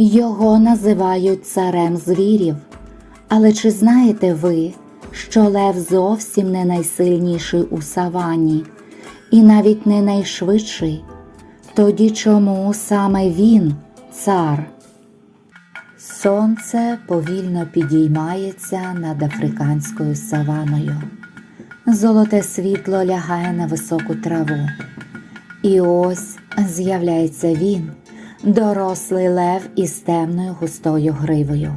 Його називають царем звірів. Але чи знаєте ви, що лев зовсім не найсильніший у савані і навіть не найшвидший? Тоді чому саме він цар? Сонце повільно підіймається над африканською саваною. Золоте світло лягає на високу траву. І ось з'являється він, дорослий лев із темною густою гривою.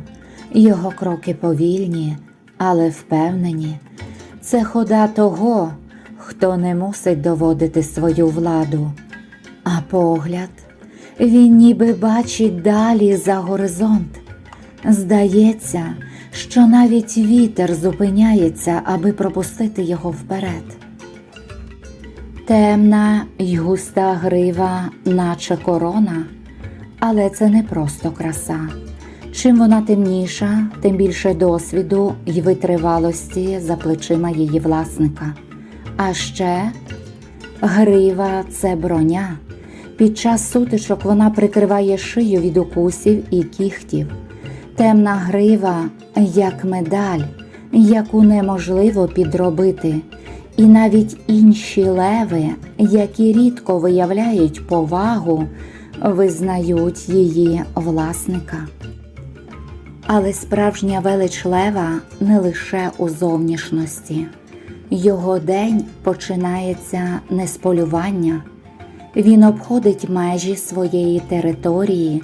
Його кроки повільні, але впевнені. Це хода того, хто не мусить доводити свою владу. А погляд він ніби бачить далі за горизонт. Здається, що навіть вітер зупиняється, аби пропустити його вперед. Темна й густа грива, наче корона, але це не просто краса. Чим вона темніша, тим більше досвіду й витривалості за плечима її власника. А ще грива це броня. Під час сутичок вона прикриває шию від укусів і кіхтів. Темна грива як медаль, яку неможливо підробити, і навіть інші леви, які рідко виявляють повагу, визнають її власника. Але справжня велич лева не лише у зовнішності. Його день починається не з полювання. Він обходить межі своєї території,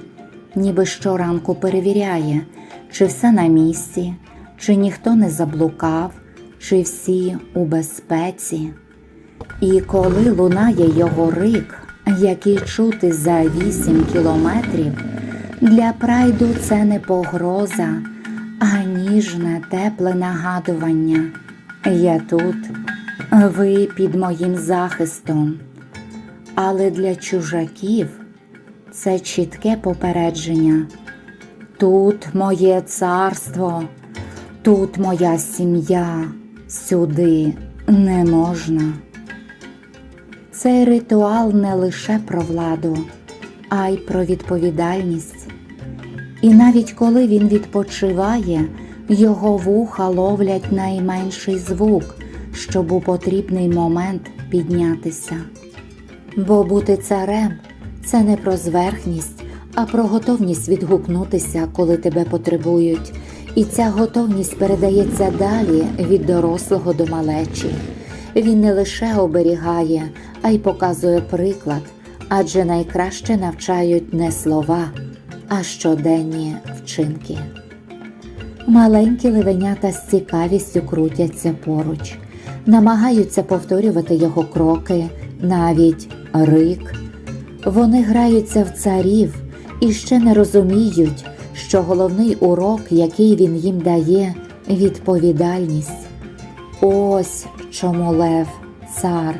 ніби щоранку перевіряє, чи все на місці, чи ніхто не заблукав, чи всі у безпеці. І коли лунає його рик, який чути за вісім кілометрів, для прайду це не погроза, а ніжне, тепле нагадування. Я тут, ви під моїм захистом. Але для чужаків це чітке попередження. Тут моє царство, тут моя сім'я, сюди не можна. Цей ритуал не лише про владу, а й про відповідальність. І навіть коли він відпочиває, його вуха ловлять найменший звук, щоб у потрібний момент піднятися. Бо бути царем це не про зверхність, а про готовність відгукнутися, коли тебе потребують. І ця готовність передається далі від дорослого до малечі. Він не лише оберігає, а й показує приклад, адже найкраще навчають не слова, а щоденні вчинки. Маленькі левенята з цікавістю крутяться поруч, намагаються повторювати його кроки, навіть рик. Вони граються в царів і ще не розуміють, що головний урок, який він їм дає, відповідальність. Ось чому Лев цар.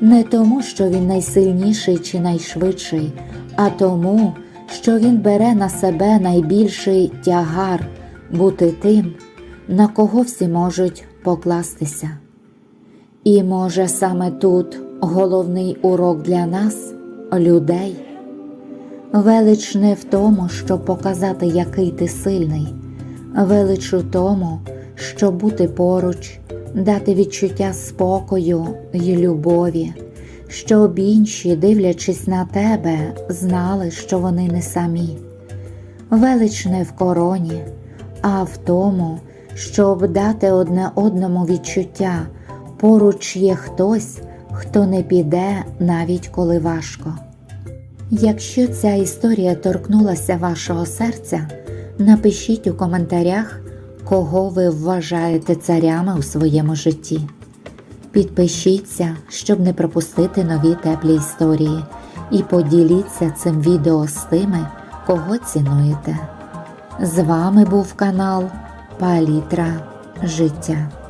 Не тому, що він найсильніший чи найшвидший, а тому, що він бере на себе найбільший тягар бути тим, на кого всі можуть покластися. І може саме тут головний урок для нас, людей. Велич не в тому, щоб показати, який ти сильний, велич у тому, щоб бути поруч, дати відчуття спокою й любові, щоб інші, дивлячись на тебе, знали, що вони не самі. Велич не в короні, а в тому, щоб дати одне одному відчуття, поруч є хтось, хто не піде навіть коли важко. Якщо ця історія торкнулася вашого серця, напишіть у коментарях, кого ви вважаєте царями у своєму житті. Підпишіться, щоб не пропустити нові теплі історії, і поділіться цим відео з тими, кого цінуєте. З вами був канал Палітра Життя.